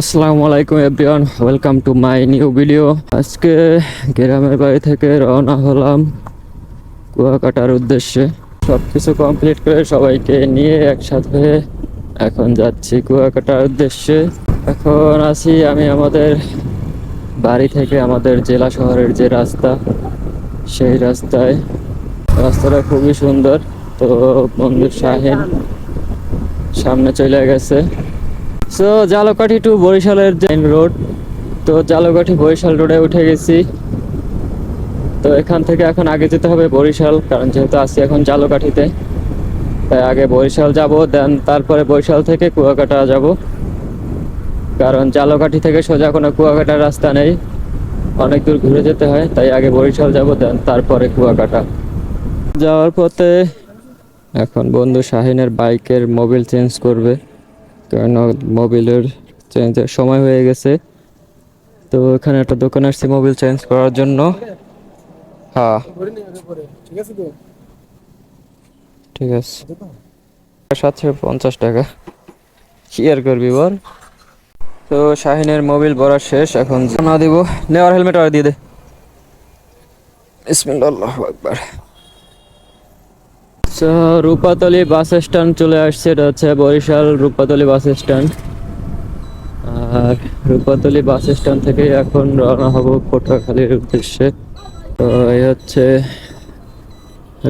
আসসালামু আলাইকুম everyone. Welcome to my new video. আজকে গ্রামের বাড়ি থেকে রওনা হলাম কুয়াকাটার উদ্দেশ্যে। সব কিছু কমপ্লিট করে সবাইকে নিয়ে একসাথে এখন যাচ্ছি কুয়াকাটার উদ্দেশ্যে। এখন আছি আমি আমাদের বাড়ি থেকে আমাদের জেলা শহরের যে রাস্তা, সেই রাস্তায়। রাস্তাটা খুবই সুন্দর। তো বন্ধু শাহিন সামনে চলে গেছে। সো জালকাঠি টু বরিশালের যে রোড তো জালকাঠি বরিশাল রোডে উঠে গেছি। তো এখান থেকে এখন আগে যেতে হবে বরিশাল, কারণ যেহেতু আছি এখন জালকাঠিতে তাই আগে বরিশাল যাব, দেন তারপরে বরিশাল থেকে কুয়াকাটা যাব। কারণ জালকাঠি থেকে সোজা কোনো কুয়াকাটার রাস্তা নেই। অনেক দূর ঘুরে যেতে হয়, তাই আগে বরিশাল যাব, দেন তারপরে কুয়াকাটা। যাওয়ার পথে এখন বন্ধু শাহিনের বাইকের মোবিল চেঞ্জ করবে। কারণ মোবিলের চেঞ্জের সময় হয়ে গেছে। তো এখানে একটা দোকান আসছে মোবিল চেঞ্জ করার জন্য। হ্যাঁ। ঠিক আছে। সাতশো পঞ্চাশ টাকা। কি আর করবি বল। তো শাহিনের মোবিল ভরা শেষ, এখন না দিব। নেওয়ার হেলমেট আর দিয়ে দে। ইসমিল্লাহ একবার তো রূপাতলি বাস স্ট্যান্ড চলে আসছে, এটা হচ্ছে বরিশাল রূপাতলি বাস স্ট্যান্ড। আর রূপাতলি বাস স্ট্যান্ড থেকে এখন রওনা হব পটুয়াখালীর উদ্দেশ্যে। তো এই হচ্ছে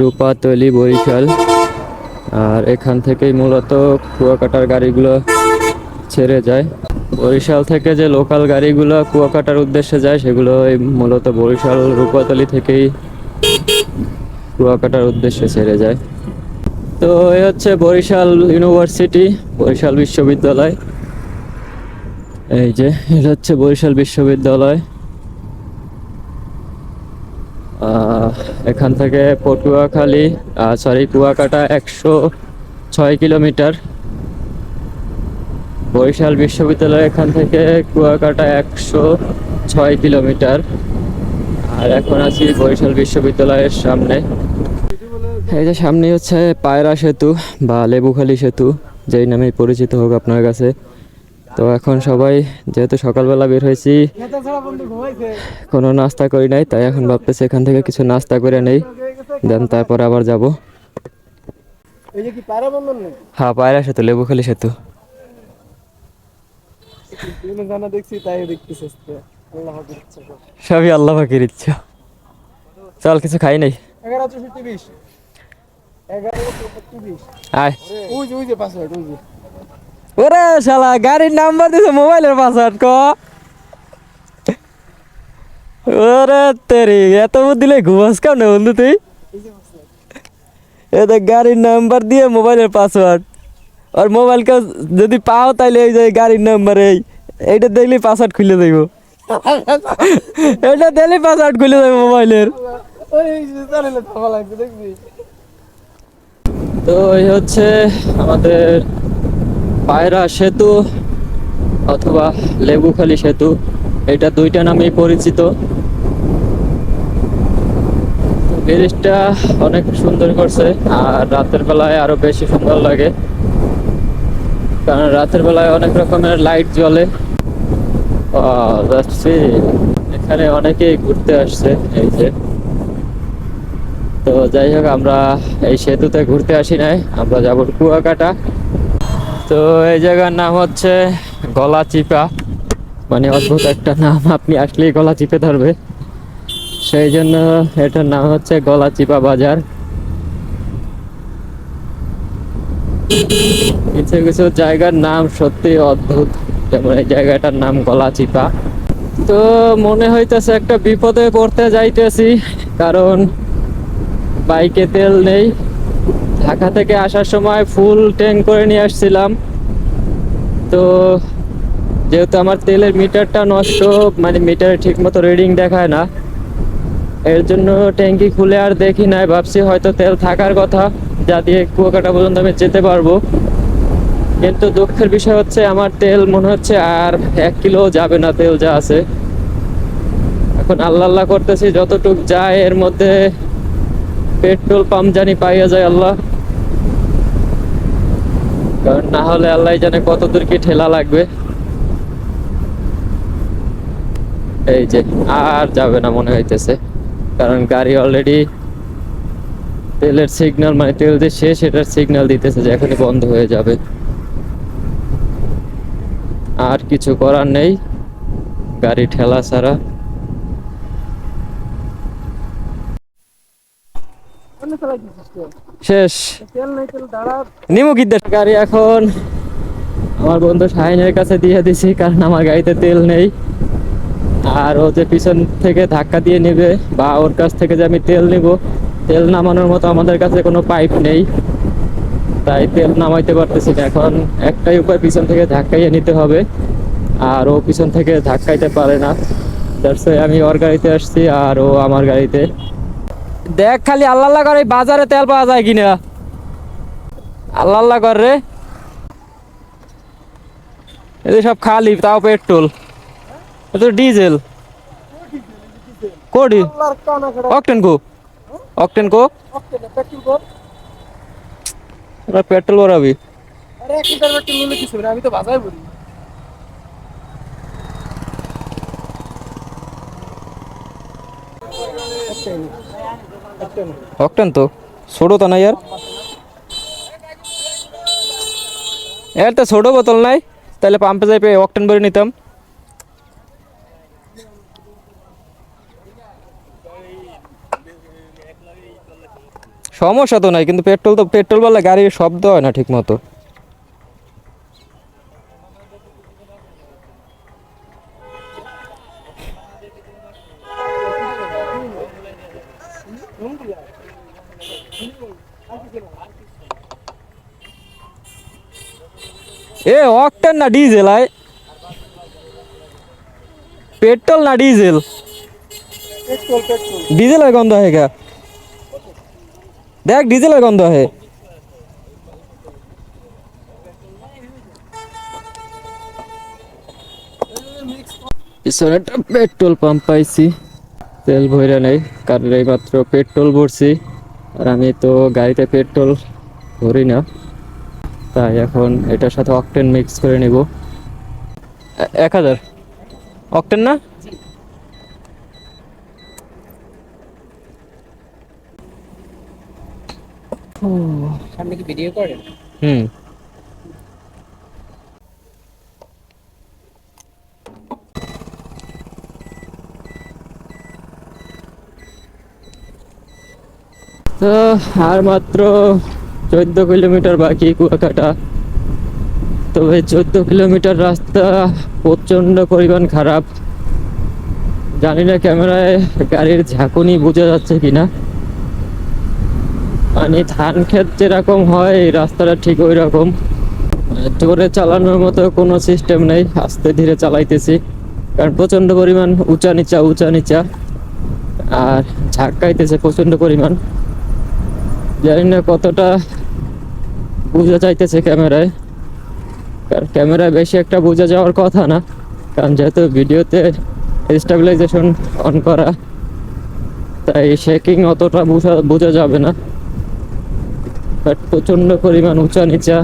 রূপাতলি বরিশাল। আর এখান থেকেই মূলত কুয়াকাটার গাড়িগুলো ছেড়ে যায়। বরিশাল থেকে যে লোকাল গাড়িগুলো কুয়াকাটার উদ্দেশ্যে যায়, সেগুলো মূলত বরিশাল রূপাতলি থেকেই কুয়াকাটার উদ্দেশ্যে ছেড়ে যায়। তো এই হচ্ছে বরিশাল ইউনিভার্সিটি, বরিশাল বিশ্ববিদ্যালয়। এই যে, এটা হচ্ছে বরিশাল বিশ্ববিদ্যালয়। এখান থেকে পটুয়াখালী সরি কুয়াকাটা একশো ছয় কিলোমিটার। বরিশাল বিশ্ববিদ্যালয় এখান থেকে কুয়াকাটা একশো ছয় কিলোমিটার। আর এখন আছি বরিশাল বিশ্ববিদ্যালয়ের সামনে। এই যে সামনে হচ্ছে পায়রা সেতু বা লেবুখালি সেতু যেই নামে পরিচিত হোক আপনার কাছে। তো এখন সবাই যেহেতু সকালবেলা বের হয়েছি কোনো নাস্তা করি নাই তাই এখন ভাবতেছি এখান থেকে কিছু নাস্তা করে নেই। দেন তারপর আবার যাব। হ্যাঁ পায়রা সেতু লেবুখালি সেতু। সবই আল্লাহ পাখির ইচ্ছা। চল কিছু খাই নাই। ওরে শালা গাড়ির নাম্বার দিছে মোবাইলের পাসওয়ার্ড ক ওরে তেরি এত দিলে ঘুমাস কেমন বন্ধু তুই এই যে password। এ দেখ গাড়ির নাম্বার দিয়ে মোবাইলের পাসওয়ার্ড আর মোবাইল কেউ যদি পাও তাহলে এই যে গাড়ির নাম্বার এই এইটা দেখলে পাসওয়ার্ড খুলে দেব এটা দেখলে পাসওয়ার্ড খুলে দেবো মোবাইলের ওই যে জানালে থাকা লাগবে দেখবি তো এই হচ্ছে আমাদের পায়রা সেতু অথবা লেবুখালি সেতু। এটা দুইটা নামেই পরিচিত। ব্রিজটা অনেক সুন্দর করছে আর রাতের বেলায় আরও বেশি সুন্দর লাগে। কারণ রাতের বেলায় অনেক রকমের লাইট জ্বলে। এখানে অনেকেই ঘুরতে আসছে, এই যে। তো যাই হোক, আমরা এই সেতুতে ঘুরতে আসি নাই, আমরা যাব কুয়াকাটা। তো এই জায়গার নাম হচ্ছে গলা চিপা মানে অদ্ভুত একটা নাম, আপনি আসলেই গলা চিপে ধরবে। সেই জন্য এটার নাম হচ্ছে গলা চিপা বাজার। কিছু কিছু জায়গার নাম সত্যি অদ্ভুত, যেমন এই জায়গাটার নাম গলা চিপা তো মনে হইতেছে একটা বিপদে পড়তে যাইতেছি, কারণ বাইকে তেল নেই। ঢাকা থেকে আসার সময় ফুল ট্যাঙ্ক করে নিয়ে আসছিলাম। তো যেহেতু আমার তেলের মিটারটা নষ্ট মানে মিটারে ঠিক মতো রিডিং দেখায় না, এর জন্য ট্যাঙ্কি খুলে আর দেখি নাই। ভাবছি হয়তো তেল থাকার কথা, যা দিয়ে কুয়াকাটা পর্যন্ত আমি যেতে পারব। কিন্তু দুঃখের বিষয় হচ্ছে, আমার তেল মনে হচ্ছে আর এক কিলো যাবে না তেল যা আছে। এখন আল্লাহ আল্লাহ করতেছি, যতটুক যায় এর মধ্যে পেট্রোল পাম্প জানি পাইয়া যায় আল্লাহ। কারণ না হলে আল্লাহ জানে কত দূর কি ঠেলা লাগবে। এই যে, আর যাবে না মনে হইতেছে। কারণ গাড়ি অলরেডি তেলের সিগন্যাল মানে তেল যে শেষ, এটার সিগন্যাল দিতেছে যে এখনই বন্ধ হয়ে যাবে। আর কিছু করার নেই। গাড়ি ঠেলা ছাড়া। শেষ। নিমু কি গাড়ি এখন আমার বন্ধু শাহিনের কাছে দিয়ে দিছি কারণ আমার গাড়িতে তেল নেই। আর ও যে পিছন থেকে ধাক্কা দিয়ে নেবে বা ওর কাছ থেকে যে আমি তেল নিব তেল নামানোর মতো আমাদের কাছে কোনো পাইপ নেই। তাই তেল নামাইতে পারতেছি না। এখন একটাই উপায় পিছন থেকে ধাক্কাইয়ে নিতে হবে। আর ও পিছন থেকে ধাক্কাইতে পারে না। আমি ওর গাড়িতে আসছি আর ও আমার গাড়িতে দেখ খালি আল্লাহ আল্লাহ করে বাজারে তেল পাওয়া যায় কিনা। আল্লাহ আল্লাহ কর রে এদের সব খালি তাও পেট্রোল। এটা তো ডিজেল। কোডি? অকটেন কো। অকটেন কো? পেট্রোল ওরা পেট্রোল ভরাবি আমি তো বাজায় বলি। অকটেন তো, ছোট তো না ইয়ার এর তো ছোট বোতল নাই, তাহলে পাম্পে যাই পেয়ে অক্টেন ভরে নিতাম। সমস্যা তো নাই, কিন্তু পেট্রোল তো পেট্রোল বললে গাড়ির শব্দ হয় না ঠিক মতো এ অকটেন না ডিজেল আয়। পেট্রোল না ডিজেল? ডিজেলের গন্ধ হয় গা দেখ ডিজেলের গন্ধ হয় পিছনে একটা পেট্রোল পাম্প পাইছি। তেল ভরে নেই কারণ এই মাত্র পেট্রোল ভরছি। আর আমি তো গাড়িতে পেট্রোল ভরি না। তাই এখন এটার সাথে অকটেন মিক্স করে নিব। এক হাজার? অকটেন না? সামনে কি ভিডিও করেন? হুম। তো আর মাত্র চোদ্দ কিলোমিটার বাকি কুয়াকাটা। তবে চোদ্দ কিলোমিটার রাস্তা প্রচণ্ড পরিমাণ খারাপ। জানি না ক্যামেরায় গাড়ির ঝাঁকুনি বোঝা যাচ্ছে কিনা। মানে ধান ক্ষেত যেরকম হয়, এই রাস্তাটা ঠিক ওই রকম জোরে চালানোর মতো কোনো সিস্টেম নেই, আস্তে ধীরে চালাইতেছি। কারণ প্রচণ্ড পরিমাণ উঁচা নিচা উঁচা নিচা। আর ঝাঁকাইতেছে প্রচণ্ড পরিমাণ। জানি না কতটা বোঝা যাইতেছে ক্যামেরায়। কারণ ক্যামেরায় বেশি একটা বোঝা যাওয়ার কথা না। কারণ যেহেতু ভিডিওতে স্টেবিলাইজেশন অন করা, তাই শেকিং অতটা বোঝা বোঝা যাবে না। বাট প্রচণ্ড পরিমাণ উঁচা নিচা।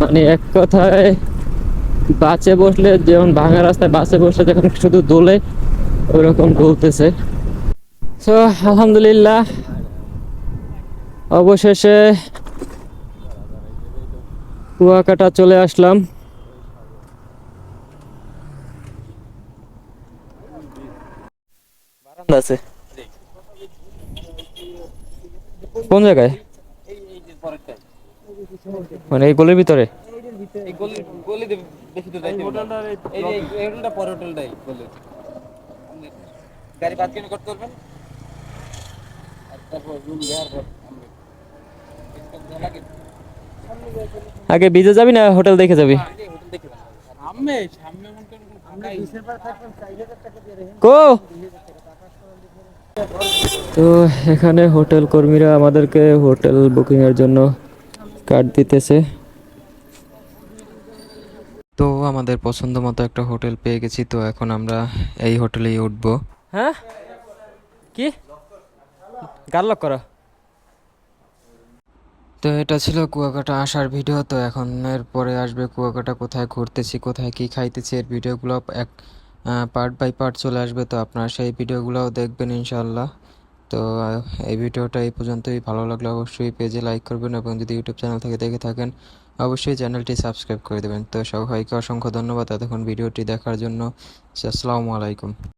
মানে এক কথায়, বাসে বসলে যেমন ভাঙা রাস্তায় বাসে বসলে যখন শুধু দোলে, ওরকম ডলতেছে তো আলহামদুলিল্লাহ। অবশেষে কুয়াকাটা চলে আসলাম। আছে। কোন জায়গায়? মানে এই গলির ভিতরে? এই গলি গলি দে- বেশি দূর যাইতে হবে না। এই যে হোটেলটা পরে হোটেলটাই গাড়ি আগে বিজে যাবি না হোটেল দেখে যাবি? কো? তো এখানে হোটেল কর্মীরা আমাদেরকে হোটেল বুকিং এর জন্য কার্ড দিতেছে। তো আমাদের পছন্দ মতো একটা হোটেল পেয়ে গেছি তো এখন আমরা এই হোটেলেই উঠবো। হ্যাঁ? কি? গার্লক করা? তো এটা ছিল কুয়াকাটা আসার ভিডিও, তো এখন এর পরে আসবে কুয়াকাটা, কোথায় ঘুরতেছি, কোথায় কি খাইতেছি, এর ভিডিওগুলো এক পার্ট বাই পার্ট চলে আসবে, তো আপনারা সেই ভিডিওগুলোও দেখবেন ইনশাল্লাহ তো এই ভিডিওটা এই পর্যন্তই, ভালো লাগলে অবশ্যই পেজে লাইক করবেন এবং যদি ইউটিউব চ্যানেল থেকে দেখে থাকেন, অবশ্যই চ্যানেলটি সাবস্ক্রাইব করে দেবেন। তো সবাইকে অসংখ্য ধন্যবাদ এতক্ষণ ভিডিওটি দেখার জন্য। আসসালামু আলাইকুম।